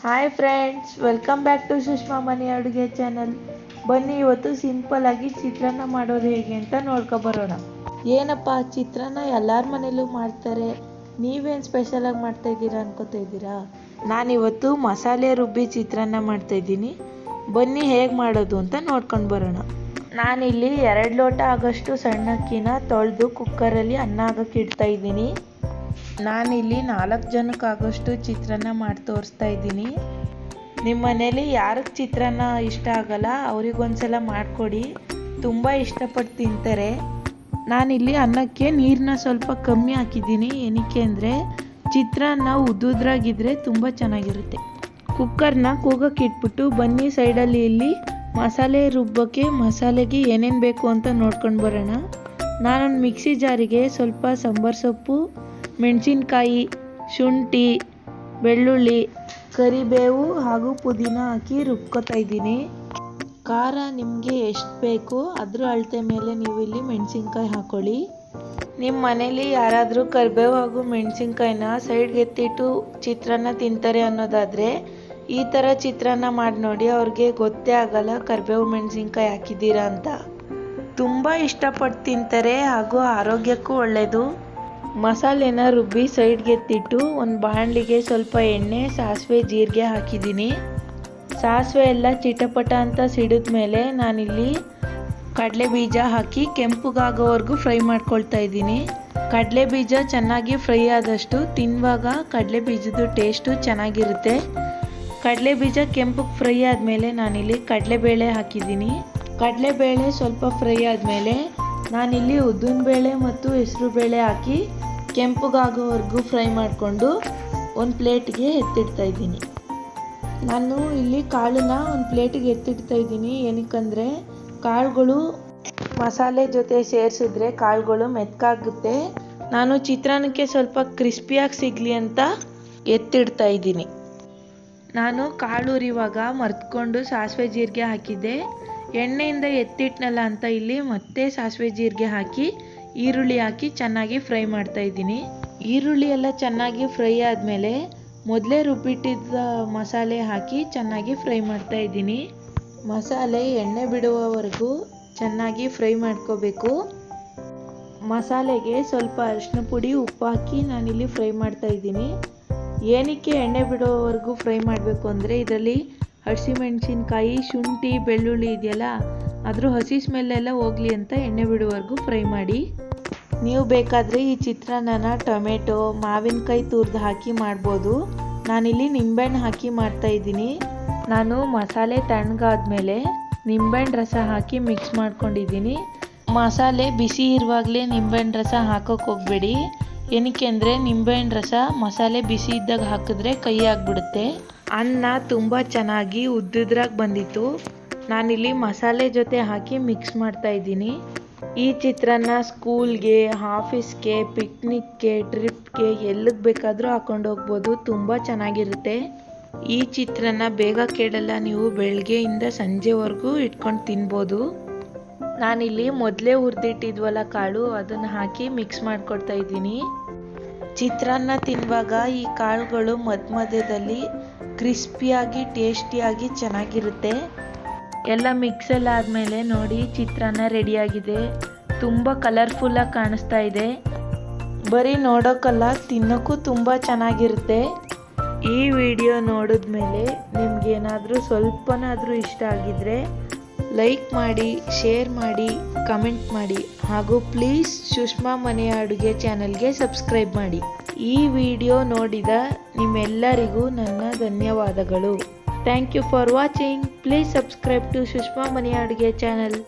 Hi friends welcome back to Sushma ಮನೆ ಅಡುಗೆ channel ಬನ್ನಿ, ಇವತ್ತು ಸಿಂಪಲ್ ಆಗಿ ಚಿತ್ರಾನ್ನ ಮಾಡೋದು ಹೇಗೆ ಅಂತ ನೋಡ್ಕೊಬರೋಣ ಏನಪ್ಪ, ಚಿತ್ರಾನ್ನ ಎಲ್ಲರ ಮನೇಲೂ ಮಾಡ್ತಾರೆ. ನೀವೇನು ಸ್ಪೆಷಲಾಗಿ ಮಾಡ್ತಾ ಇದ್ದೀರಾ ಅನ್ಕೋತಾ ಇದ್ದೀರಾ? ನಾನಿವತ್ತು ಮಸಾಲೆ ರುಬ್ಬಿ ಚಿತ್ರಾನ್ನ ಮಾಡ್ತಾ ಇದ್ದೀನಿ. ಬನ್ನಿ, ಹೇಗೆ ಮಾಡೋದು ಅಂತ ನೋಡ್ಕೊಂಡು ಬರೋಣ. ನಾನಿಲ್ಲಿ ಎರಡು ಲೋಟ ಆಗೋಷ್ಟು ಸಣ್ಣ ಅಕ್ಕಿನ ತೊಳೆದು ಕುಕ್ಕರಲ್ಲಿ ಅನ್ನ ಆಗಕ್ಕೆ ಇಡ್ತಾ ಇದ್ದೀನಿ. ನಾನಿಲ್ಲಿ ನಾಲ್ಕು ಜನಕ್ಕಾಗೋಷ್ಟು ಚಿತ್ರಾನ್ನ ಮಾಡಿ ತೋರಿಸ್ತಾ ಇದ್ದೀನಿ. ನಿಮ್ಮ ಮನೇಲಿ ಯಾರಿಗೆ ಚಿತ್ರಾನ್ನ ಇಷ್ಟ ಆಗಲ್ಲ, ಅವ್ರಿಗೊಂದ್ಸಲ ಮಾಡಿಕೊಡಿ. ತುಂಬ ಇಷ್ಟಪಟ್ಟು ತಿಂತಾರೆ. ನಾನಿಲ್ಲಿ ಅನ್ನಕ್ಕೆ ನೀರನ್ನ ಸ್ವಲ್ಪ ಕಮ್ಮಿ ಹಾಕಿದ್ದೀನಿ. ಏನಕ್ಕೆ ಅಂದರೆ, ಚಿತ್ರಾನ್ನ ಉದ್ದುದ್ರಾಗಿದ್ದರೆ ತುಂಬ ಚೆನ್ನಾಗಿರುತ್ತೆ. ಕುಕ್ಕರ್ನ ಕೂಗಕ್ಕೆ ಇಟ್ಬಿಟ್ಟು ಬನ್ನಿ ಸೈಡಲ್ಲಿ ಇಲ್ಲಿ. ಮಸಾಲೆ ರುಬ್ಬಕ್ಕೆ ಮಸಾಲೆಗೆ ಏನೇನು ಬೇಕು ಅಂತ ನೋಡ್ಕೊಂಡು ಬರೋಣ. ನಾನೊಂದು ಮಿಕ್ಸಿ ಜಾರಿಗೆ ಸ್ವಲ್ಪ ಸಾಂಬಾರು ಸೊಪ್ಪು ಮೆಣಸಿನ್ಕಾಯಿ, ಶುಂಠಿ, ಬೆಳ್ಳುಳ್ಳಿ, ಕರಿಬೇವು ಹಾಗೂ ಪುದೀನ ಹಾಕಿ ರುಬ್ಕೊತಾ ಇದ್ದೀನಿ. ಖಾರ ನಿಮಗೆ ಎಷ್ಟು ಬೇಕು ಅದ್ರ ಅಳತೆ ಮೇಲೆ ನೀವು ಇಲ್ಲಿ ಮೆಣಸಿನ್ಕಾಯಿ ಹಾಕೊಳ್ಳಿ. ನಿಮ್ಮ ಮನೇಲಿ ಯಾರಾದರೂ ಕರಿಬೇವು ಹಾಗೂ ಮೆಣಸಿನ್ಕಾಯಿನ ಸೈಡ್ಗೆ ಎತ್ತಿಟ್ಟು ಚಿತ್ರಾನ್ನ ತಿಂತಾರೆ ಅನ್ನೋದಾದರೆ ಈ ಥರ ಚಿತ್ರಾನ್ನ ಮಾಡಿ ನೋಡಿ ಅವ್ರಿಗೆ ಗೊತ್ತೇ ಆಗಲ್ಲ ಕರಿಬೇವು ಮೆಣಸಿನ್ಕಾಯಿ ಹಾಕಿದ್ದೀರಾ ಅಂತ. ತುಂಬ ಇಷ್ಟಪಟ್ಟು ತಿಂತಾರೆ ಹಾಗೂ ಆರೋಗ್ಯಕ್ಕೂ ಒಳ್ಳೆಯದು ಮಸಾಲೆನ ರುಬ್ಬಿ ಸೈಡ್ಗೆ ಎತ್ತಿಟ್ಟು ಒಂದು ಬಾಣಲಿಗೆ ಸ್ವಲ್ಪ ಎಣ್ಣೆ, ಸಾಸಿವೆ, ಜೀರಿಗೆ ಹಾಕಿದ್ದೀನಿ. ಸಾಸಿವೆ ಎಲ್ಲ ಚಿಟಪಟ ಅಂತ ಸಿಡಿದ ಮೇಲೆ ನಾನಿಲ್ಲಿ ಕಡಲೆ ಬೀಜ ಹಾಕಿ ಕೆಂಪುಗಾಗೋವರೆಗೂ ಫ್ರೈ ಮಾಡ್ಕೊಳ್ತಾ ಇದ್ದೀನಿ. ಕಡಲೆ ಬೀಜ ಚೆನ್ನಾಗಿ ಫ್ರೈ ಆದಷ್ಟು ತಿನ್ನುವಾಗ ಕಡಲೆ ಬೀಜದ ಟೇಸ್ಟು ಚೆನ್ನಾಗಿರುತ್ತೆ. ಕಡಲೆ ಬೀಜ ಕೆಂಪಗೆ ಫ್ರೈ ಆದಮೇಲೆ ನಾನಿಲ್ಲಿ ಕಡಲೆಬೇಳೆ ಹಾಕಿದ್ದೀನಿ. ಕಡಲೆಬೇಳೆ ಸ್ವಲ್ಪ ಫ್ರೈ ಆದಮೇಲೆ ನಾನಿಲ್ಲಿ ಉದ್ದಿನ ಬೇಳೆ ಮತ್ತು ಹೆಸರು ಬೇಳೆ ಹಾಕಿ ಕೆಂಪಗಾಗೋವರೆಗೂ ಫ್ರೈ ಮಾಡಿಕೊಂಡು ಒಂದು ಪ್ಲೇಟ್ಗೆ ಎತ್ತಿಡ್ತಾ ಇದ್ದೀನಿ. ನಾನು ಇಲ್ಲಿ ಕಾಳನ್ನ ಒಂದು ಪ್ಲೇಟಿಗೆ ಎತ್ತಿಡ್ತಾ ಇದ್ದೀನಿ. ಏನಕ್ಕಂದರೆ ಕಾಳುಗಳು ಮಸಾಲೆ ಜೊತೆ ಸೇರಿಸಿದ್ರೆ ಕಾಳುಗಳು ಮೆತ್ಕಾಗುತ್ತೆ. ನಾನು ಚಿತ್ರಾನ್ನಕ್ಕೆ ಸ್ವಲ್ಪ ಕ್ರಿಸ್ಪಿಯಾಗಿ ಸಿಗಲಿ ಅಂತ ಎತ್ತಿಡ್ತಾ ಇದ್ದೀನಿ. ನಾನು ಕಾಳು ಉರಿವಾಗ ಮರ್ತ್ಕೊಂಡು ಸಾಸಿವೆ ಜೀರಿಗೆ ಹಾಕಿದ್ದೆ. ಎಣ್ಣೆಯಿಂದ ಎತ್ತಿಟ್ನಲ್ಲ ಅಂತ ಇಲ್ಲಿ ಮತ್ತೆ ಸಾಸಿವೆ ಜೀರಿಗೆ ಹಾಕಿ, ಈರುಳ್ಳಿ ಹಾಕಿ ಚೆನ್ನಾಗಿ ಫ್ರೈ ಮಾಡ್ತಾ ಇದ್ದೀನಿ. ಈರುಳ್ಳಿ ಎಲ್ಲ ಚೆನ್ನಾಗಿ ಫ್ರೈ ಆದಮೇಲೆ ಮೊದಲೇ ರುಬ್ಬಿಟ್ಟಿದ್ದ ಮಸಾಲೆ ಹಾಕಿ ಚೆನ್ನಾಗಿ ಫ್ರೈ ಮಾಡ್ತಾ ಇದ್ದೀನಿ. ಮಸಾಲೆ ಎಣ್ಣೆ ಬಿಡುವವರೆಗೂ ಚೆನ್ನಾಗಿ ಫ್ರೈ ಮಾಡ್ಕೋಬೇಕು. ಮಸಾಲೆಗೆ ಸ್ವಲ್ಪ ಅರಿಶಿನ ಪುಡಿ ಉಪ್ಪು ಹಾಕಿ ನಾನಿಲ್ಲಿ ಫ್ರೈ ಮಾಡ್ತಾ ಇದ್ದೀನಿ. ಏನಕ್ಕೆ ಎಣ್ಣೆ ಬಿಡುವವರೆಗೂ ಫ್ರೈ ಮಾಡಬೇಕು ಅಂದರೆ ಇದರಲ್ಲಿ ಹಸಿಮೆಣಸಿನ್ಕಾಯಿ, ಶುಂಠಿ, ಬೆಳ್ಳುಳ್ಳಿ ಇದೆಯಲ್ಲ? ಅದ್ರ ಹಸಿ ಸ್ಮೆಲ್ಲೆಲ್ಲ ಹೋಗಲಿ ಅಂತ ಎಣ್ಣೆ ಬಿಡುವವರೆಗೂ ಫ್ರೈ ಮಾಡಿ. ನೀವು ಬೇಕಾದರೆ ಈ ಚಿತ್ರಾನ್ನನ ಟೊಮೆಟೊ, ಮಾವಿನಕಾಯಿ ತುರಿದು ಹಾಕಿ ಮಾಡ್ಬೋದು. ನಾನಿಲ್ಲಿ ನಿಂಬೆಹಣ್ಣು ಹಾಕಿ ಮಾಡ್ತಾ ಇದ್ದೀನಿ. ನಾನು ಮಸಾಲೆ ತಣ್ಣಗಾದ್ಮೇಲೆ ನಿಂಬೆಹಣ್ಣು ರಸ ಹಾಕಿ ಮಿಕ್ಸ್ ಮಾಡ್ಕೊಂಡಿದ್ದೀನಿ. ಮಸಾಲೆ ಬಿಸಿ ಇರುವಾಗಲೇ ನಿಂಬೆಹಣ್ಣು ರಸ ಹಾಕೋಕೆ ಹೋಗಬೇಡಿ. ಏನಕ್ಕೆ ಅಂದರೆ ನಿಂಬೆಹಣ್ಣು ರಸ ಮಸಾಲೆ ಬಿಸಿ ಇದ್ದಾಗ ಹಾಕಿದ್ರೆ ಕೈ ಆಗಿಬಿಡುತ್ತೆ. ಅನ್ನ ತುಂಬ ಚೆನ್ನಾಗಿ ಉದ್ದಿದ್ರಾಗ ಬಂದಿತ್ತು. ನಾನಿಲ್ಲಿ ಮಸಾಲೆ ಜೊತೆ ಹಾಕಿ ಮಿಕ್ಸ್ ಮಾಡ್ತಾ ಇದ್ದೀನಿ. ಈ ಚಿತ್ರಾನ್ನ ಸ್ಕೂಲ್ಗೆ, ಆಫೀಸ್ಗೆ, ಪಿಕ್ನಿಕ್ಗೆ, ಟ್ರಿಪ್ಗೆ ಎಲ್ಲಿಗೆ ಬೇಕಾದರೂ ಹಾಕೊಂಡು ಹೋಗ್ಬೋದು. ತುಂಬ ಚೆನ್ನಾಗಿರುತ್ತೆ. ಈ ಚಿತ್ರಾನ್ನ ಬೇಗ ಕೇಳಲ್ಲ ನೀವು ಬೆಳಗ್ಗೆಯಿಂದ ಸಂಜೆವರೆಗೂ ಇಟ್ಕೊಂಡು ತಿನ್ಬೋದು. ನಾನಿಲ್ಲಿ ಮೊದಲೇ ಹುರಿದಿಟ್ಟಿದ್ವಲ್ಲ ಕಾಳು, ಅದನ್ನು ಹಾಕಿ ಮಿಕ್ಸ್ ಮಾಡಿಕೊಡ್ತಾ ಇದ್ದೀನಿ. ಚಿತ್ರಾನ್ನ ತಿನ್ನುವಾಗ ಈ ಕಾಳುಗಳು ಮಧ್ಯ ಮಧ್ಯದಲ್ಲಿ ಕ್ರಿಸ್ಪಿಯಾಗಿ, ಟೇಸ್ಟಿಯಾಗಿ ಚೆನ್ನಾಗಿರುತ್ತೆ. ಎಲ್ಲ ಮಿಕ್ಸೆಲ್ಲ ಆದಮೇಲೆ ನೋಡಿ, ಚಿತ್ರಾನ್ನ ರೆಡಿಯಾಗಿದೆ. ತುಂಬ ಕಲರ್ಫುಲ್ಲಾಗಿ ಕಾಣಿಸ್ತಾ ಇದೆ. ಬರೀ ನೋಡೋಕ್ಕಲ್ಲ ತಿನ್ನೋಕ್ಕೂ ತುಂಬ ಚೆನ್ನಾಗಿರುತ್ತೆ. ಈ ವಿಡಿಯೋ ನೋಡಿದ್ಮೇಲೆ ನಿಮಗೇನಾದರೂ ಸ್ವಲ್ಪನಾದರೂ ಇಷ್ಟ ಆಗಿದ್ರೆ ಲೈಕ್ ಮಾಡಿ ಶೇರ್ ಮಾಡಿ ಕಮೆಂಟ್ ಮಾಡಿ. ಹಾಗೂ ಪ್ಲೀಸ್ ಸುಷ್ಮಾ ಮನೆಯ ಅಡುಗೆ ಚಾನಲ್ಗೆ ಸಬ್ಸ್ಕ್ರೈಬ್ ಮಾಡಿ. ಈ ವಿಡಿಯೋ ನೋಡಿದ ನಿಮ್ಮೆಲ್ಲರಿಗೂ ನನ್ನ ಧನ್ಯವಾದಗಳು. Thank you for watching please subscribe to Sushma ಮನೆಯ ಅಡುಗೆ ಚಾನಲ್